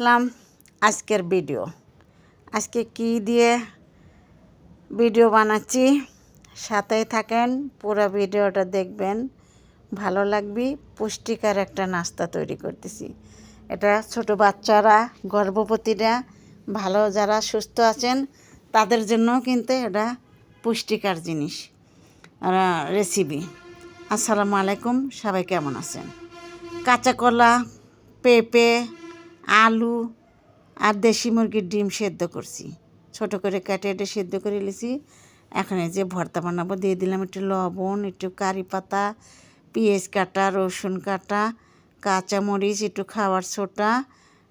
আসলাম আজকের ভিডিও। আজকে কি দিয়ে ভিডিও বানাচ্ছি সাথেই থাকেন, পুরো ভিডিওটা দেখবেন, ভালো লাগবে, পুষ্টিকর একটা নাস্তা তৈরি করতেছি। এটা ছোট বাচ্চারা, গর্ভবতীরা, ভালো যারা সুস্থ আছেন, তাদের জন্য কিন্তু এটা পুষ্টিকর জিনিস। রেসিপি আসসালামু আলাইকুম, সবাই কেমন আছেন? কাঁচা কলা, পেঁপে আলু আর দেশি মুরগির ডিম সেদ্ধ করছি। ছোট করে কেটে এটা সেদ্ধ করে নিয়েছি এখন এই যে ভর্তা বানাবো, দিয়ে দিলাম একটু লবণ, একটু কারি পাতা, পেঁয়াজ কাটা, রসুন কাটা কাঁচামরিচ একটু খাওয়ার ছোটা,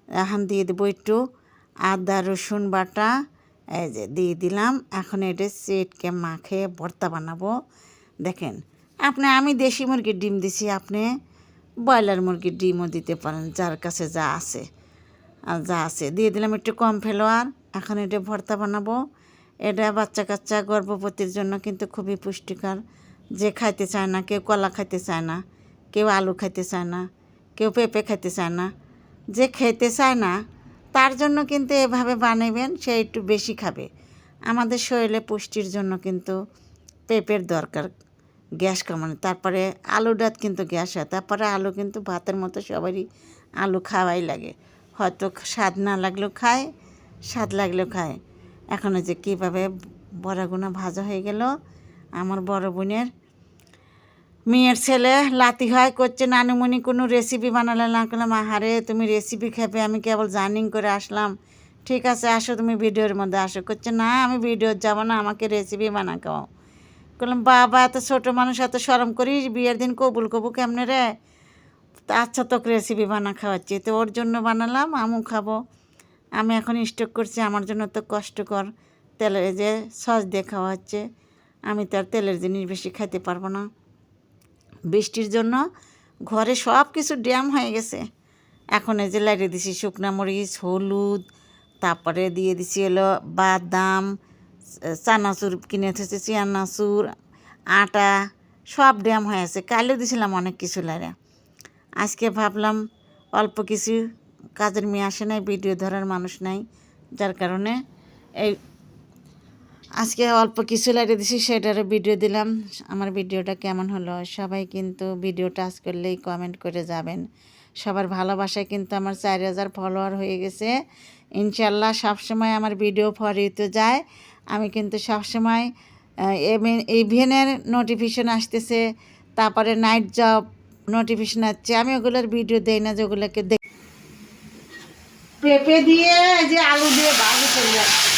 এখন দিয়ে দেবো একটু আদা, রসুন বাটা, এই যে দিয়ে দিলাম। এখন এটা সেটকে মাখে ভর্তা বানাবো। দেখেন, আপনি আমি দেশি মুরগির ডিম দিছি, আপনি ব্রয়লার মুরগির ডিমও দিতে পারেন, যার কাছে যা আছে। আর যা আছে। দিয়ে দিলাম একটু কম ফেলোয়ার এখন এটা ভর্তা বানাবো। এটা বাচ্চা কাচ্চা গর্ভবতীর জন্য কিন্তু খুবই পুষ্টিকর। যে খাইতে চায় না, কেউ কলা খাইতে চায় না, কেউ আলু খাইতে চায় না, কেউ পেঁপে খাইতে চায় না। যে খেতে চায় না, তার জন্য কিন্তু এভাবে বানাবেন সে একটু বেশি খাবে। আমাদের শরীরে পুষ্টির জন্য কিন্তু পেঁপের দরকার গ্যাস কমানো। তারপরে আলুটাত কিন্তু গ্যাস হয়। তারপরে আলু কিন্তু ভাতের মতো সবারই আলু খাওয়াই লাগে। হয়তো স্বাদ না লাগলেও খায়, স্বাদ লাগলেও খায়। এখন যে কীভাবে বড়াগুনা ভাজা হয়ে গেল, আমার বড় বোনের মেয়ের ছেলে লাতি হয় করছে, নানুমণি কোনো রেসিপি বানালে না করলাম আহারে তুমি রেসিপি খাবে আমি কেবল জার্নিং করে আসলাম। ঠিক আছে, আসো তুমি ভিডিওর মধ্যে আসো। করছে, না, আমি ভিডিওর যাব না, আমাকে রেসিপি বানা খাও বললাম বাবা, এত ছোটো মানুষ, এত সরম করিস? বিয়ের দিন কবুল কবু কেমনে রে? তা আচ্ছা তোকে রেসিপি বানা খাওয়াচ্ছি। তো ওর জন্য বানালাম, আমু খাব। আমি এখন স্টক করছি, আমার জন্য তো কষ্টকর। তেলের যে সস দিয়ে খাওয়া হচ্ছে আমি তো আর তেলের জিনিস বেশি খাইতে পারব না। বৃষ্টির জন্য ঘরে সব কিছু ড্যাম হয়ে গেছে। এখন এই যে লাগিয়ে দিছি শুকনা মরিচ, হলুদ, তারপরে দিয়ে দিছি হলো বাদাম, চানাচুর কিনে থেছে চানাচুর, আটা, সব ড্যাম হয়ে আছে। কালেও দিছিলাম অনেক কিছু লাগে আজকে ভাবলাম অল্প কিছু কাজের মেয়ে আসে নাই ভিডিও ধরার মানুষ নাই, যার কারণে এই আজকে অল্প কিছু লাইটে দিছি, সেটারও ভিডিও দিলাম। আমার ভিডিওটা কেমন হলো? সবাই কিন্তু ভিডিও টাচ করলেই কমেন্ট করে যাবেন। সবার ভালোবাসায় কিন্তু আমার চার হাজার ফলোয়ার হয়ে গেছে। ইনশাল্লাহ সবসময় আমার ভিডিও ফরিতে যায়। আমি কিন্তু সবসময় ইভেনের নোটিফিকেশন আসতেছে, তারপরে নাইট জব নোটিফিকেশন আসছে। আমি ওগুলোর ভিডিও দেই না যে ওগুলোকে দেখ পেঁপে দিয়ে যে আলু দিয়ে ভাগ যাচ্ছে